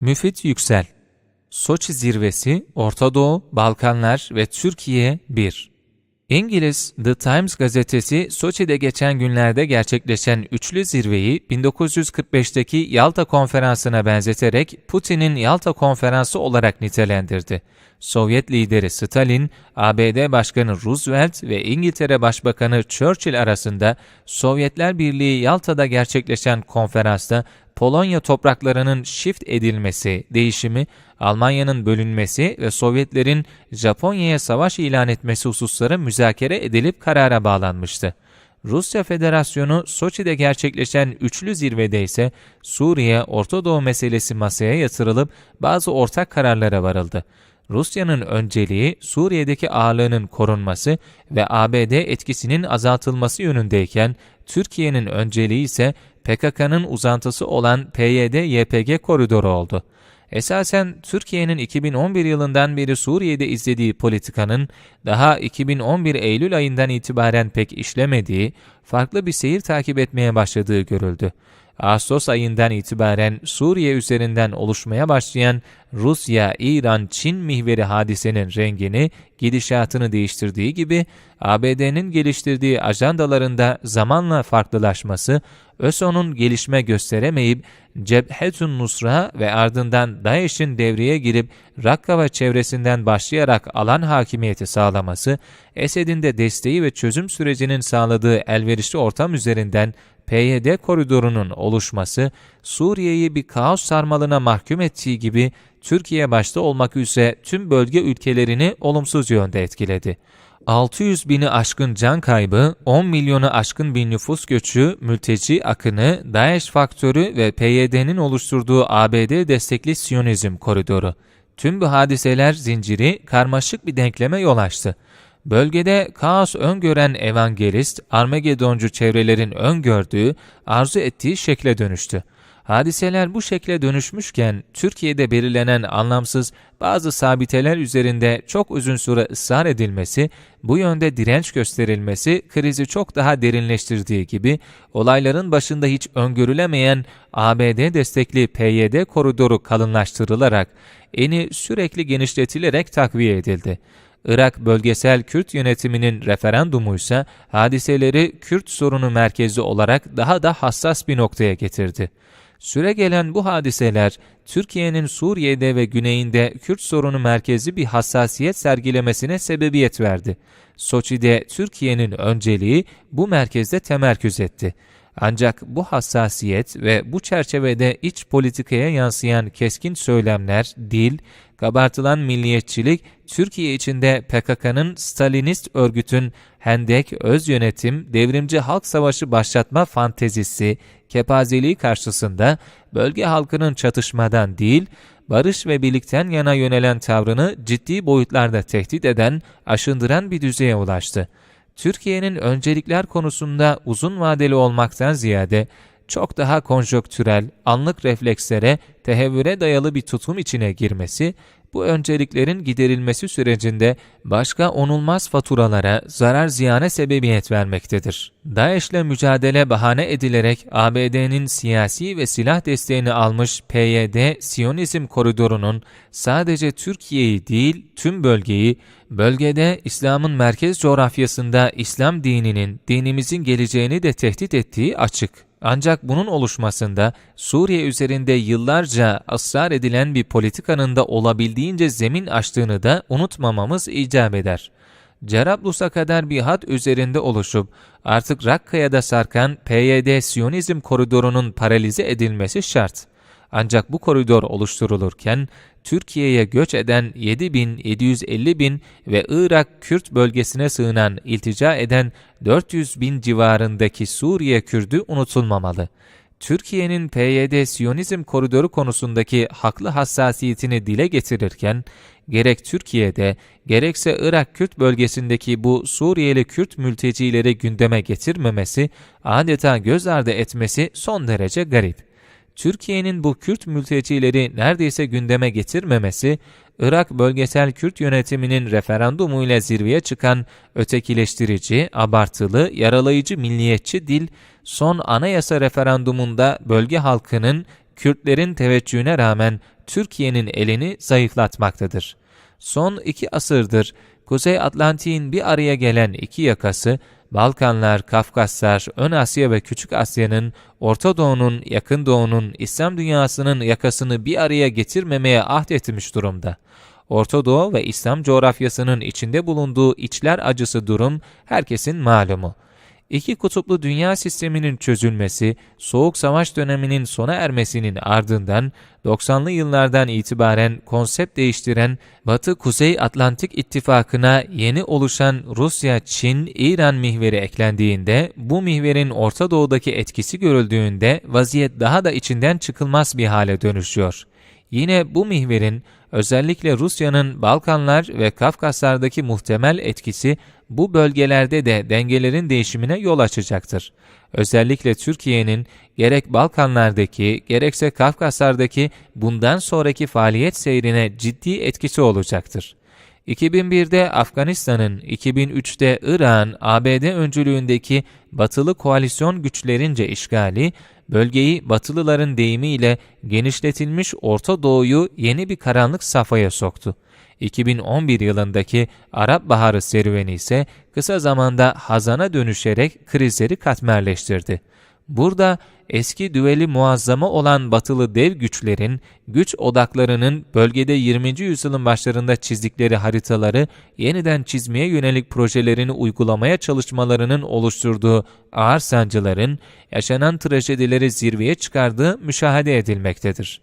Müfit Yüksel Soçi Zirvesi, Orta Doğu, Balkanlar ve Türkiye 1 İngiliz The Times gazetesi Soçi'de geçen günlerde gerçekleşen üçlü zirveyi 1945'teki Yalta Konferansı'na benzeterek Putin'in Yalta Konferansı olarak nitelendirdi. Sovyet lideri Stalin, ABD Başkanı Roosevelt ve İngiltere Başbakanı Churchill arasında Sovyetler Birliği Yalta'da gerçekleşen konferansta Polonya topraklarının shift edilmesi, değişimi, Almanya'nın bölünmesi ve Sovyetlerin Japonya'ya savaş ilan etmesi hususları müzakere edilip karara bağlanmıştı. Rusya Federasyonu Soçi'de gerçekleşen üçlü zirvede ise Suriye, Orta Doğu meselesi masaya yatırılıp bazı ortak kararlara varıldı. Rusya'nın önceliği Suriye'deki ağırlığının korunması ve ABD etkisinin azaltılması yönündeyken Türkiye'nin önceliği ise PKK'nın uzantısı olan PYD-YPG koridoru oldu. Esasen Türkiye'nin 2011 yılından beri Suriye'de izlediği politikanın daha 2011 Eylül ayından itibaren pek işlemediği, farklı bir seyir takip etmeye başladığı görüldü. Ağustos ayından itibaren Suriye üzerinden oluşmaya başlayan Rusya, İran, Çin mihveri hadisenin rengini, gidişatını değiştirdiği gibi ABD'nin geliştirdiği ajandalarında zamanla farklılaşması, ÖSO'nun gelişme gösteremeyip Cebhetun Nusra ve ardından DAEŞ'in devreye girip Rakka ve çevresinden başlayarak alan hakimiyeti sağlaması, Esed'in de desteği ve çözüm sürecinin sağladığı elverişli ortam üzerinden PYD koridorunun oluşması, Suriye'yi bir kaos sarmalına mahkum ettiği gibi Türkiye başta olmak üzere tüm bölge ülkelerini olumsuz yönde etkiledi. 600 bini aşkın can kaybı, 10 milyonu aşkın bir nüfus göçü, mülteci akını, DAEŞ faktörü ve PYD'nin oluşturduğu ABD destekli Siyonizm koridoru. Tüm bu hadiseler zinciri karmaşık bir denkleme yol açtı. Bölgede kaos öngören evangelist, Armagedoncu çevrelerin öngördüğü, arzu ettiği şekle dönüştü. Hadiseler bu şekle dönüşmüşken Türkiye'de belirlenen anlamsız bazı sabiteler üzerinde çok uzun süre ısrar edilmesi, bu yönde direnç gösterilmesi krizi çok daha derinleştirdiği gibi olayların başında hiç öngörülemeyen ABD destekli PYD koridoru kalınlaştırılarak eni sürekli genişletilerek takviye edildi. Irak Bölgesel Kürt Yönetimi'nin referandumu ise hadiseleri Kürt sorunu merkezi olarak daha da hassas bir noktaya getirdi. Süre gelen bu hadiseler, Türkiye'nin Suriye'de ve güneyinde Kürt sorunu merkezi bir hassasiyet sergilemesine sebebiyet verdi. Soçi'de Türkiye'nin önceliği bu merkezde temerküz etti. Ancak bu hassasiyet ve bu çerçevede iç politikaya yansıyan keskin söylemler, dil, kabartılan milliyetçilik, Türkiye içinde PKK'nın Stalinist örgütün Hendek, öz yönetim, devrimci halk savaşı başlatma fantezisi, kepazeliği karşısında bölge halkının çatışmadan değil, barış ve birlikten yana yönelen tavrını ciddi boyutlarda tehdit eden, aşındıran bir düzeye ulaştı. Türkiye'nin öncelikler konusunda uzun vadeli olmaktan ziyade çok daha konjonktürel, anlık reflekslere, tehevvüre dayalı bir tutum içine girmesi, bu önceliklerin giderilmesi sürecinde başka onulmaz faturalara, zarar ziyane sebebiyet vermektedir. DAEŞ'le mücadele bahane edilerek ABD'nin siyasi ve silah desteğini almış PYD, Siyonizm koridorunun sadece Türkiye'yi değil tüm bölgeyi, bölgede İslam'ın merkez coğrafyasında İslam dininin, dinimizin geleceğini de tehdit ettiği açık. Ancak bunun oluşmasında Suriye üzerinde yıllarca ısrar edilen bir politikanın da olabildiğince zemin açtığını da unutmamamız icap eder. Cerablus'a kadar bir hat üzerinde oluşup artık Rakka'ya da sarkan PYD Siyonizm koridorunun paralize edilmesi şart. Ancak bu koridor oluşturulurken Türkiye'ye göç eden 7 bin, 750 bin ve Irak Kürt bölgesine sığınan, iltica eden 400 bin civarındaki Suriye Kürdü unutulmamalı. Türkiye'nin PYD Siyonizm koridoru konusundaki haklı hassasiyetini dile getirirken, gerek Türkiye'de gerekse Irak Kürt bölgesindeki bu Suriyeli Kürt mültecileri gündeme getirmemesi, adeta göz ardı etmesi son derece garip. Türkiye'nin bu Kürt mültecileri neredeyse gündeme getirmemesi, Irak Bölgesel Kürt Yönetimi'nin referandumu ile zirveye çıkan ötekileştirici, abartılı, yaralayıcı milliyetçi dil, son anayasa referandumunda bölge halkının Kürtlerin teveccühüne rağmen Türkiye'nin elini zayıflatmaktadır. Son iki asırdır Kuzey Atlantik'in bir araya gelen iki yakası, Balkanlar, Kafkaslar, Ön Asya ve Küçük Asya'nın, Orta Doğu'nun, Yakın Doğu'nun, İslam dünyasının yakasını bir araya getirmemeye ahdetmiş durumda. Orta Doğu ve İslam coğrafyasının içinde bulunduğu içler acısı durum herkesin malumu. İki kutuplu dünya sisteminin çözülmesi, Soğuk Savaş döneminin sona ermesinin ardından 90'lı yıllardan itibaren konsept değiştiren Batı-Kuzey Atlantik İttifakı'na yeni oluşan Rusya-Çin-İran mihveri eklendiğinde, bu mihverin Orta Doğu'daki etkisi görüldüğünde vaziyet daha da içinden çıkılmaz bir hale dönüşüyor. Yine bu mihverin özellikle Rusya'nın Balkanlar ve Kafkaslardaki muhtemel etkisi bu bölgelerde de dengelerin değişimine yol açacaktır. Özellikle Türkiye'nin gerek Balkanlardaki gerekse Kafkaslardaki bundan sonraki faaliyet seyrine ciddi etkisi olacaktır. 2001'de Afganistan'ın, 2003'te Irak'ın ABD öncülüğündeki batılı koalisyon güçlerince işgali, bölgeyi batılıların deyimiyle genişletilmiş Orta Doğu'yu yeni bir karanlık safhaya soktu. 2011 yılındaki Arap Baharı serüveni ise kısa zamanda hazana dönüşerek krizleri katmerleştirdi. Burada eski düveli muazzama olan batılı dev güçlerin, güç odaklarının bölgede 20. yüzyılın başlarında çizdikleri haritaları yeniden çizmeye yönelik projelerini uygulamaya çalışmalarının oluşturduğu ağır sancıların, yaşanan trajedileri zirveye çıkardığı müşahede edilmektedir.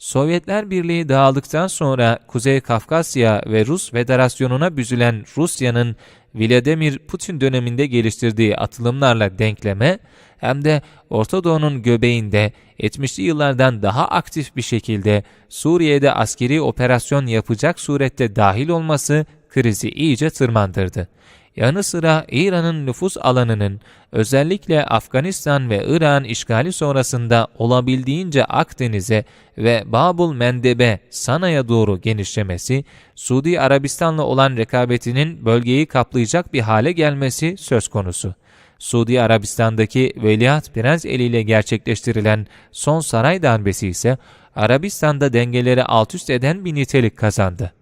Sovyetler Birliği dağıldıktan sonra Kuzey Kafkasya ve Rus Federasyonu'na büzülen Rusya'nın Vladimir Putin döneminde geliştirdiği atılımlarla denkleme, hem de Orta Doğu'nun göbeğinde 70'li yıllardan daha aktif bir şekilde Suriye'de askeri operasyon yapacak surette dahil olması krizi iyice tırmandırdı. Yanı sıra İran'ın nüfus alanının özellikle Afganistan ve İran işgali sonrasında olabildiğince Akdeniz'e ve Babul Mendeb'e Sana'ya doğru genişlemesi, Suudi Arabistan'la olan rekabetinin bölgeyi kaplayacak bir hale gelmesi söz konusu. Suudi Arabistan'daki Veliaht Prens eliyle gerçekleştirilen son saray darbesi ise Arabistan'da dengeleri alt üst eden bir nitelik kazandı.